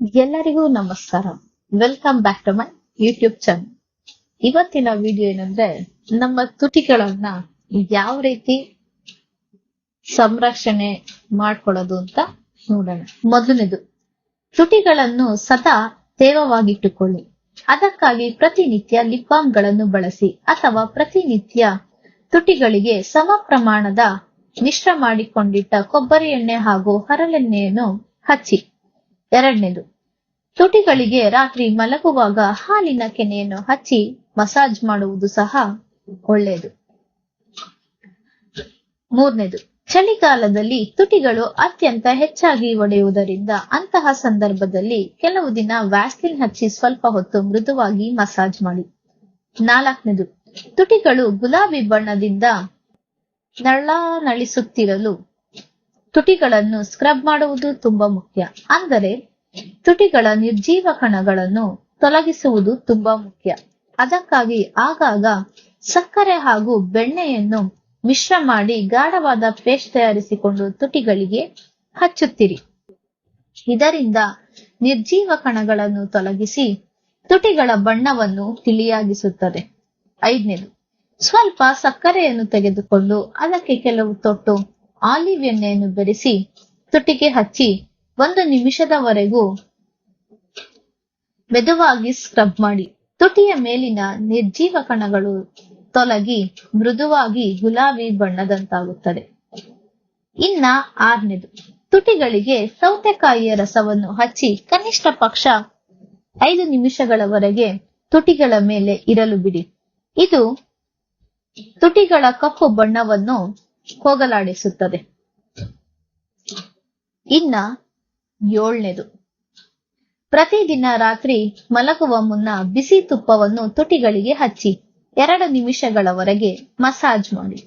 ಎಲ್ಲರಿಗೂ ನಮಸ್ಕಾರ. Welcome back to my YouTube channel ಇವತ್ತಿನ ವಿಡಿಯೋ ಏನಂದ್ರೆ, ನಮ್ಮ ತುಟಿಗಳನ್ನ ಯಾವ ರೀತಿ ಸಂರಕ್ಷಣೆ ಮಾಡ್ಕೊಳ್ಳೋದು ಅಂತ ನೋಡೋಣ. ಮೊದಲನೇದು, ತುಟಿಗಳನ್ನು ಸದಾ ತೇವವಾಗಿಟ್ಟುಕೊಳ್ಳಿ. ಅದಕ್ಕಾಗಿ ಪ್ರತಿನಿತ್ಯ ಲಿಪ್ಗಳನ್ನು ಬಳಸಿ ಅಥವಾ ಪ್ರತಿನಿತ್ಯ ತುಟಿಗಳಿಗೆ ಸಮ ಪ್ರಮಾಣದ ಮಿಶ್ರ ಮಾಡಿಕೊಂಡಿಟ್ಟ ಕೊಬ್ಬರಿ ಎಣ್ಣೆ ಹಾಗೂ ಹರಳೆಣ್ಣೆಯನ್ನು ಹಚ್ಚಿ. ಎರಡನೇದು. ತುಟಿಗಳಿಗೆ ರಾತ್ರಿ ಮಲಗುವಾಗ ಹಾಲಿನ ಕೆನೆಯನ್ನು ಹಚ್ಚಿ ಮಸಾಜ್ ಮಾಡುವುದು ಸಹ ಒಳ್ಳೆಯದು. ಮೂರನೇದು. ಚಳಿಗಾಲದಲ್ಲಿ ತುಟಿಗಳು ಅತ್ಯಂತ ಹೆಚ್ಚಾಗಿ ಒಡೆಯುವುದರಿಂದ ಅಂತಹ ಸಂದರ್ಭದಲ್ಲಿ ಕೆಲವು ದಿನ ವ್ಯಾಸ್ಲಿನ್ ಹಚ್ಚಿ ಸ್ವಲ್ಪ ಹೊತ್ತು ಮೃದುವಾಗಿ ಮಸಾಜ್ ಮಾಡಿ. ನಾಲ್ಕನೇದು. ತುಟಿಗಳು ಗುಲಾಬಿ ಬಣ್ಣದಿಂದ ನಳ್ಳಾ ನಳಿಸುತ್ತಿರಲು ತುಟಿಗಳನ್ನು ಸ್ಕ್ರಬ್ ಮಾಡುವುದು ತುಂಬಾ ಮುಖ್ಯ. ಅಂದರೆ, ತುಟಿಗಳ ನಿರ್ಜೀವ ಕಣಗಳನ್ನು ತೊಲಗಿಸುವುದು ತುಂಬಾ ಮುಖ್ಯ. ಅದಕ್ಕಾಗಿ ಆಗಾಗ ಸಕ್ಕರೆ ಹಾಗೂ ಬೆಣ್ಣೆಯನ್ನು ಮಿಶ್ರ ಮಾಡಿ ಗಾಢವಾದ ಪೇಸ್ಟ್ ತಯಾರಿಸಿಕೊಂಡು ತುಟಿಗಳಿಗೆ ಹಚ್ಚುತ್ತಿರಿ. ಇದರಿಂದ ನಿರ್ಜೀವ ಕಣಗಳನ್ನು ತೊಲಗಿಸಿ ತುಟಿಗಳ ಬಣ್ಣವನ್ನು ತಿಳಿಯಾಗಿಸುತ್ತದೆ. ಐದನೇದು, ಸ್ವಲ್ಪ ಸಕ್ಕರೆಯನ್ನು ತೆಗೆದುಕೊಂಡು ಅದಕ್ಕೆ ಕೆಲವು ತೊಟ್ಟು ಆಲಿವ್ ಎಣ್ಣೆಯನ್ನು ಬೆರೆಸಿ ತುಟಿಗೆ ಹಚ್ಚಿ ಒಂದು ನಿಮಿಷದವರೆಗೂ ಮೆದುವಾಗಿ ಸ್ಕ್ರಬ್ ಮಾಡಿ. ತುಟಿಯ ಮೇಲಿನ ನಿರ್ಜೀವ ಕಣಗಳು ತೊಲಗಿ ಮೃದುವಾಗಿ ಗುಲಾಬಿ ಬಣ್ಣದಂತಾಗುತ್ತದೆ. ಇನ್ನ ಆರನೇದು. ತುಟಿಗಳಿಗೆ ಸೌತೆಕಾಯಿಯ ರಸವನ್ನು ಹಚ್ಚಿ ಕನಿಷ್ಠ ಪಕ್ಷ ಐದು ನಿಮಿಷಗಳವರೆಗೆ ತುಟಿಗಳ ಮೇಲೆ ಇರಲು ಬಿಡಿ. ಇದು ತುಟಿಗಳ ಕಪ್ಪು ಬಣ್ಣವನ್ನು ಹೋಗಲಾಡಿಸುತ್ತದೆ. ಇನ್ನ ಏಳನೇದು. ಪ್ರತಿದಿನ ರಾತ್ರಿ ಮಲಗುವ ಮುನ್ನ ಬಿಸಿ ತುಪ್ಪವನ್ನು ತುಟಿಗಳಿಗೆ ಹಚ್ಚಿ ಎರಡು ನಿಮಿಷಗಳವರೆಗೆ ಮಸಾಜ್ ಮಾಡಿ.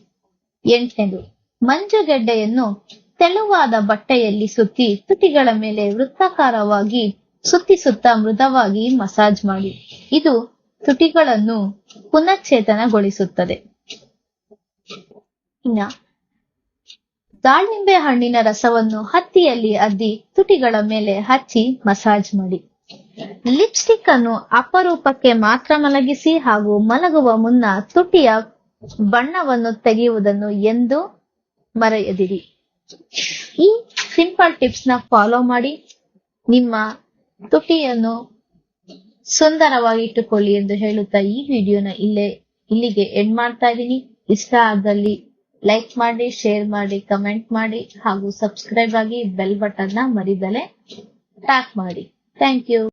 ಎಂಟನೇದು, ಮಂಜುಗೆಡ್ಡೆಯನ್ನು ತೆಳುವಾದ ಬಟ್ಟೆಯಲ್ಲಿ ಸುತ್ತಿ ತುಟಿಗಳ ಮೇಲೆ ವೃತ್ತಾಕಾರವಾಗಿ ಸುತ್ತಿ ಸುತ್ತ ಮೃದವಾಗಿ ಮಸಾಜ್ ಮಾಡಿ. ಇದು ತುಟಿಗಳನ್ನು ಪುನಶ್ಚೇತನಗೊಳಿಸುತ್ತದೆ ಇನ್ನ ದಾಳಿಂಬೆ ಹಣ್ಣಿನ ರಸವನ್ನು ಹತ್ತಿಯಲ್ಲಿ ಅದ್ದಿ ತುಟಿಗಳ ಮೇಲೆ ಹಚ್ಚಿ ಮಸಾಜ್ ಮಾಡಿ. ಲಿಪ್ಸ್ಟಿಕ್ ಅನ್ನು ಅಪರೂಪಕ್ಕೆ ಮಾತ್ರ ಮಲಗಿಸಿ ಹಾಗೂ ಮಲಗುವ ಮುನ್ನ ತುಟಿಯ ಬಣ್ಣವನ್ನು ತೆಗೆಯುವುದನ್ನು ಎಂದು ಮರೆಯದಿರಿ. ಈ ಸಿಂಪಲ್ ಟಿಪ್ಸ್ನ ಫಾಲೋ ಮಾಡಿ. ನಿಮ್ಮ ತುಟಿಯನ್ನು ಸುಂದರವಾಗಿ ಇಟ್ಟುಕೊಳ್ಳಿ ಎಂದು ಹೇಳುತ್ತಾ ಈ ವಿಡಿಯೋನ ಇಲ್ಲೇ ಇಲ್ಲಿಗೆ ಎಂಡ್ ಮಾಡ್ತಾ ಇದ್ದೀನಿ. ಇಷ್ಟ ಆದಲ್ಲಿ ಲೈಕ್ ಮಾಡಿ ಶೇರ್ ಮಾಡಿ ಕಮೆಂಟ್ ಮಾಡಿ, ಹಾಗೂ ಸಬ್ಸ್ಕ್ರೈಬ್ ಆಗಿ ಬೆಲ್ ಬಟನ್ನ ಮರಿದಲೆ ಟ್ಯಾಪ್ ಮಾಡಿ. Thank you